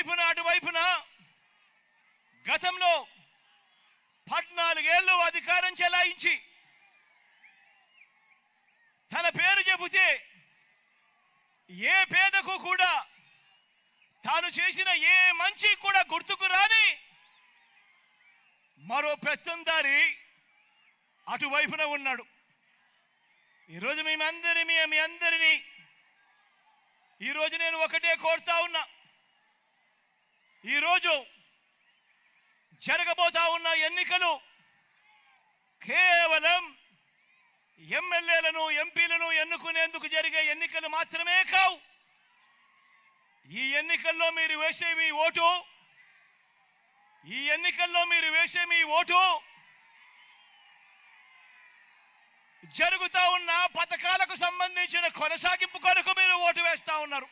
ఇటువైపున అటువైపున. గతంలో పద్నాలుగేళ్ళు అధికారం చెలాయించి తన పేరు చెబితే ఏ పేదకు కూడా తాను చేసిన ఏ మంచి కూడా గుర్తుకు రాని మరో పెత్తందారి అటువైపున ఉన్నాడు. ఈరోజు మేమందరి మీ అందరినీ ఈరోజు నేను ఒకటే కోరుతా ఉన్నా. ఈరోజు జరగబోతా ఉన్న ఎన్నికలు కేవలం ఎమ్మెల్యేలను ఎంపీలను ఎన్నుకునేందుకు జరిగే ఎన్నికలు మాత్రమే కావు. ఈ ఎన్నికల్లో మీరు వేసే మీ ఓటు ఈ ఎన్నికల్లో మీరు వేసే మీ ఓటు జరుగుతూ ఉన్న పథకాలకు సంబంధించిన కొనసాగింపు కొరకు మీరు ఓటు వేస్తా ఉన్నారు.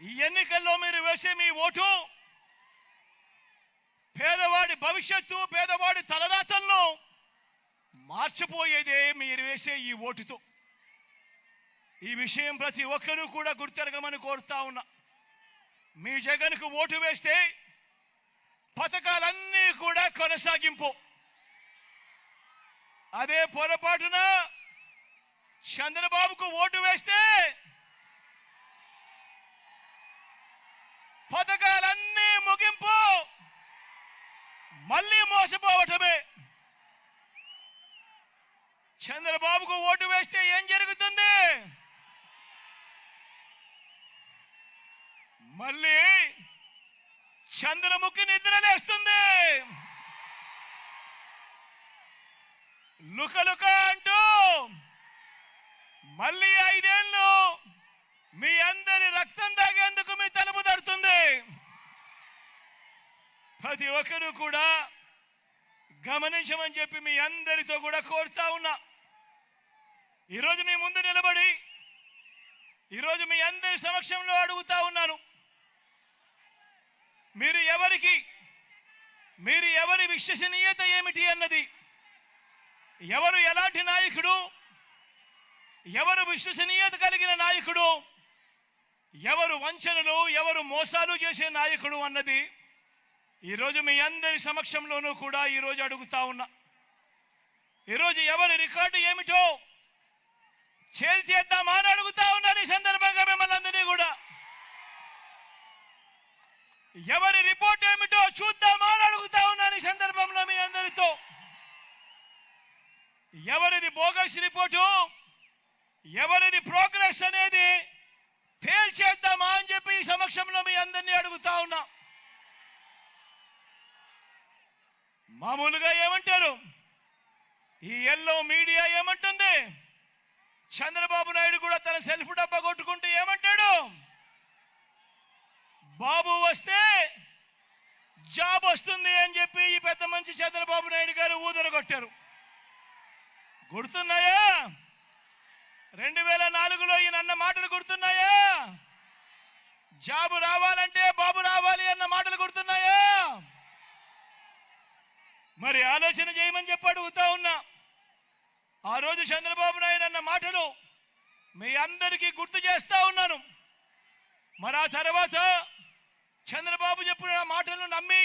ఈ ఎన్నికల్లో మీరు వేసే మీ ఓటు పేదవాడి భవిష్యత్తు పేదవాడి తలరాతలను మార్చిపోయేదే మీరు వేసే ఈ ఓటుతో. ఈ విషయం ప్రతి ఒక్కరూ కూడా గుర్తెరగమని కోరుతా ఉన్నా. మీ జగన్కు ఓటు వేస్తే పథకాలన్నీ కూడా కొనసాగింపు. అదే పొరపాటున చంద్రబాబుకు ఓటు వేస్తే పథకాలన్నీ ముగింపు. మళ్ళీ మోసపోవటమే. చంద్రబాబుకు ఓటు వేస్తే ఏం జరుగుతుంది? మళ్ళీ చంద్రముఖి నిద్రలేస్తుంది లుకలుక అంటూ మళ్ళీ ఐదేళ్ళు మీ అందరి రక్తం తాగేందుకు మీ తలుపు తడుతుంది ప్రతి ఒక్కరూ కూడా గమనించమని చెప్పి మీ అందరితో కూడా కోరుతా ఉన్నా. ఈరోజు మీ ముందు నిలబడి ఈరోజు మీ అందరి సమక్షంలో అడుగుతా ఉన్నాను. మీరు ఎవరికి మీరు ఎవరి విశ్వసనీయత ఏమిటి అన్నది ఎవరు ఎలాంటి నాయకుడు ఎవరు విశ్వసనీయత కలిగిన నాయకుడు ఎవరు వంచనలు ఎవరు మోసాలు చేసే నాయకుడు అన్నది ఈరోజు మీ అందరి సమక్షంలోనూ కూడా ఈరోజు అడుగుతా ఉన్నా. ఈరోజు ఎవరి రికార్డు ఏమిటో చేద్దామా అని అడుగుతా ఉన్నారు ఈ సందర్భంగా మిమ్మల్ని అందరినీ కూడా. ఎవరి రిపోర్ట్ ఏమిటో చూద్దామా అని అడుగుతా ఉన్నాను ఈ సందర్భంలో మీ అందరితో. ఎవరిది బోగస్ రిపోర్టు? ఎవరిది ప్రోగ్రెస్ అనేది? తేల్చేద్దామా అని చెప్పి ఈ సమక్షంలో మీ అందరినీ అడుగుతా ఉన్నా. మామూలుగా ఏమంటారు? ఈ ఎల్లో మీడియా ఏమంటుంది? చంద్రబాబు నాయుడు కూడా తన సెల్ఫ్ డబ్బా కొట్టుకుంటూ ఏమంటాడు? బాబు వస్తే జాబ్ వస్తుంది అని చెప్పి ఈ పెద్ద మంచి చంద్రబాబు నాయుడు గారు ఊదరగొట్టారు గుర్తున్నాయా? రెండు వేల నాలుగులో ఈయన అన్న మాటలు గుర్తున్నాయా? జాబు రావాలంటే బాబు రావాలి అన్న మాటలు గుర్తున్నాయా? మరి ఆలోచన చేయమని చెప్పి అడుగుతా ఉన్నా. ఆ రోజు చంద్రబాబు నాయుడు అన్న మాటలు మీ అందరికీ గుర్తు చేస్తా ఉన్నాను. మరి ఆ తర్వాత చంద్రబాబు చెప్పిన మాటలను నమ్మి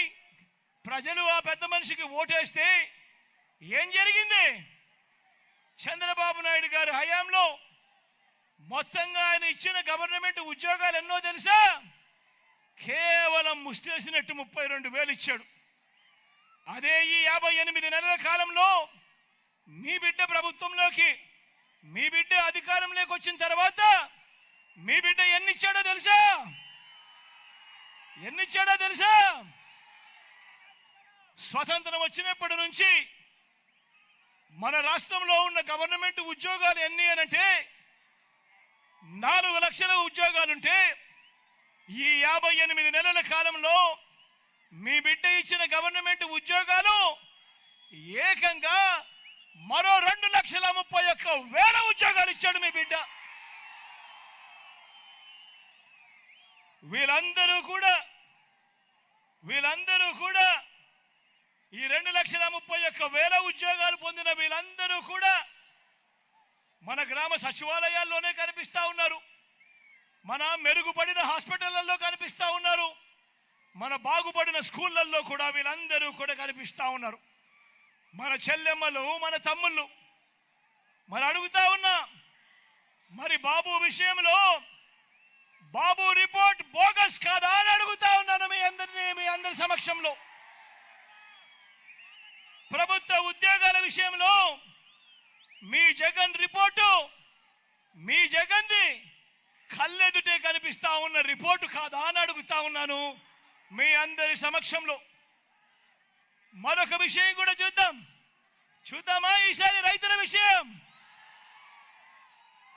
ప్రజలు ఆ పెద్ద మనిషికి ఓటేస్తే ఏం జరిగింది? చంద్రబాబు నాయుడు గారి హయాంలో మొత్తంగా ఆయన ఇచ్చిన గవర్నమెంట్ ఉద్యోగాలు ఎన్నో తెలుసా? కేవలం ముష్టేసినట్టు ముప్పై రెండు వేలు ఇచ్చాడు. అదే ఈ యాభై ఎనిమిది నెలల కాలంలో మీ బిడ్డ ప్రభుత్వంలోకి మీ బిడ్డ అధికారంలోకి వచ్చిన తర్వాత మీ బిడ్డ ఎన్నిచ్చాడో తెలుసా? ఎన్నిచ్చాడో తెలుసా? స్వతంత్రం వచ్చినప్పటి నుంచి మన రాష్ట్రంలో ఉన్న గవర్నమెంట్ ఉద్యోగాలు ఎన్ని అనంటే నాలుగు లక్షల ఉద్యోగాలుంటే ఈ యాభై ఎనిమిది నెలల కాలంలో మీ బిడ్డ ఇచ్చిన గవర్నమెంట్ ఉద్యోగాలు ఏకంగా మరో రెండు లక్షల ముప్పై ఒక్క వేల ఉద్యోగాలు ఇచ్చాడు మీ బిడ్డ. వీళ్ళందరూ కూడా వీళ్ళందరూ కూడా ఈ రెండు లక్షల ముప్పై ఒక్క వేల ఉద్యోగాలు పొందిన వీళ్ళందరూ కూడా మన గ్రామ సచివాలయాల్లోనే కనిపిస్తా ఉన్నారు. మన మెరుగుపడిన హాస్పిటళ్ళలో కనిపిస్తా ఉన్నారు. మన బాగుపడిన స్కూళ్ళల్లో కూడా వీళ్ళందరూ కూడా కనిపిస్తూ ఉన్నారు. మన చెల్లెమ్మలు మన తమ్ముళ్ళు. మరి అడుగుతా ఉన్నా మరి బాబు విషయంలో బాబు రిపోర్ట్ బోగస్ కాదా అని అడుగుతా ఉన్నాను మీ అందరినీ మీ అందరి సమక్షంలో. ప్రభుత్వ ఉద్యోగాల విషయంలో మీ జగన్ రిపోర్టు మీ జగన్ది కళ్ళెదుటే కనిపిస్తా ఉన్న రిపోర్టు కాదా అని అడుగుతా ఉన్నాను. మీ అందరి సమక్షంలో మరొక విషయం కూడా చూద్దాం. చూద్దామా ఈసారి రైతుల విషయం?